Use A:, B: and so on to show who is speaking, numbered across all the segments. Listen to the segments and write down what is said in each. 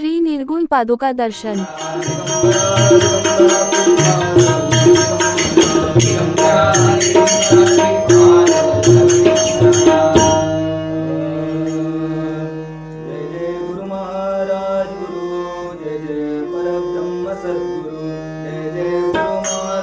A: श्री निर्गुण पादुका दर्शन।
B: महाराज गुरु जय जय जय जय गुरु महाराज।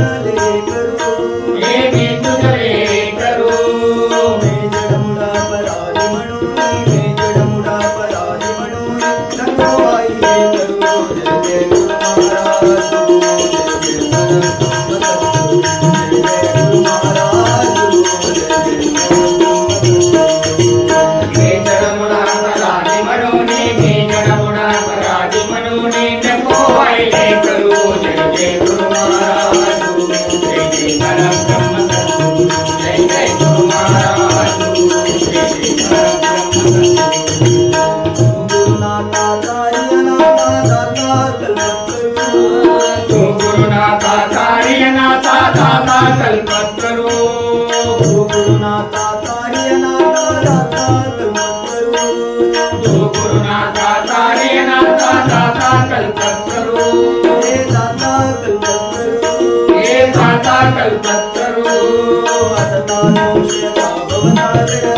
B: Aleluia.
C: मत करो
B: गुरु नाथा तारिय नाथा दातार मत करो
C: गुरु नाथा तारिय नाथा दाता कल्पत करो
B: हे दाता कल्पत करो
C: हे दाता कल्पत करो
B: अतता नोष्य भवनारे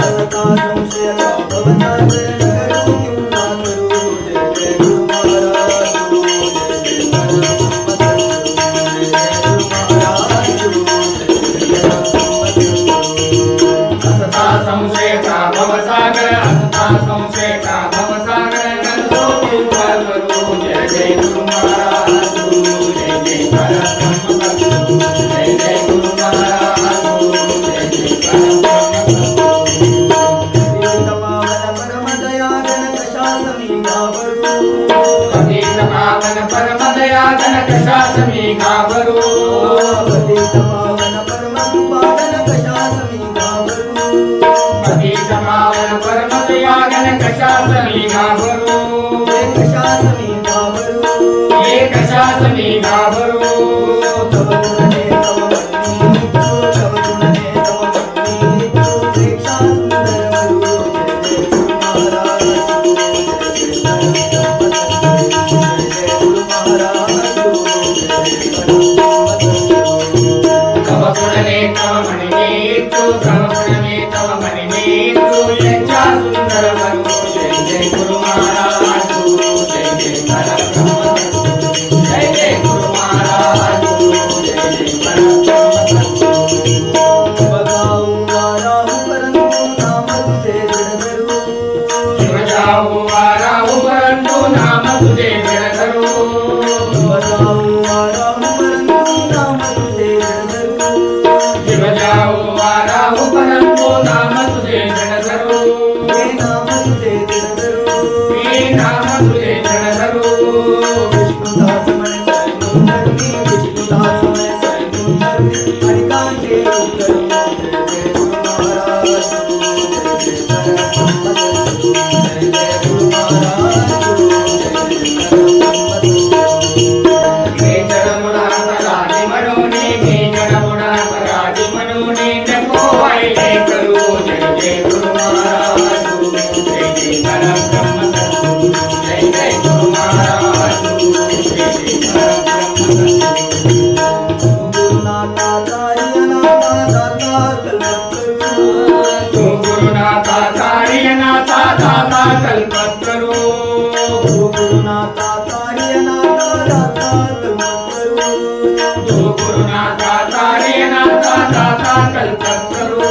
C: शासनी घाबरो एक
B: शासनी घाबरो
C: एक शासनी घाबरो తమ మణి తమ మణి తమ మణి కల్పత్రరో
B: గురునాథ కార్యనాథ కల్పత్రరో
C: గురునాథ కార్యనాథ కల్పత్రరో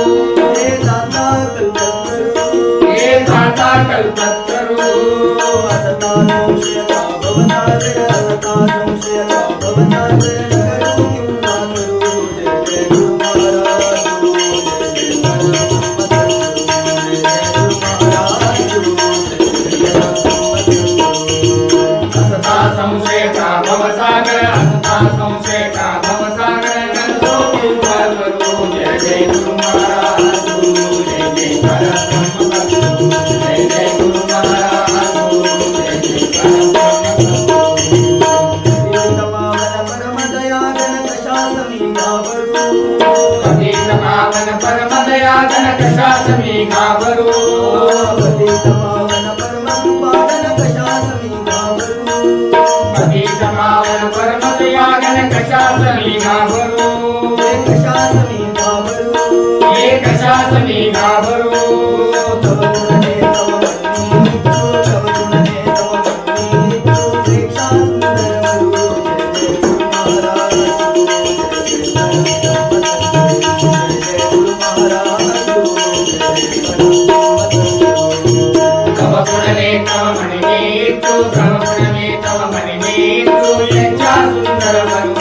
B: ఏ తాత కల్పత్రరో
C: ఏ తాత కల్పత్రరో
B: అతతానోషయ భవనాదర అతతానోషయ భవనాదర
C: शासनी गाभरो एक
B: शासनी गाभरो
C: एक शासनी गाभरो తమ మణి నీకు తమ మణి నీకు ఎంచా సుందరమను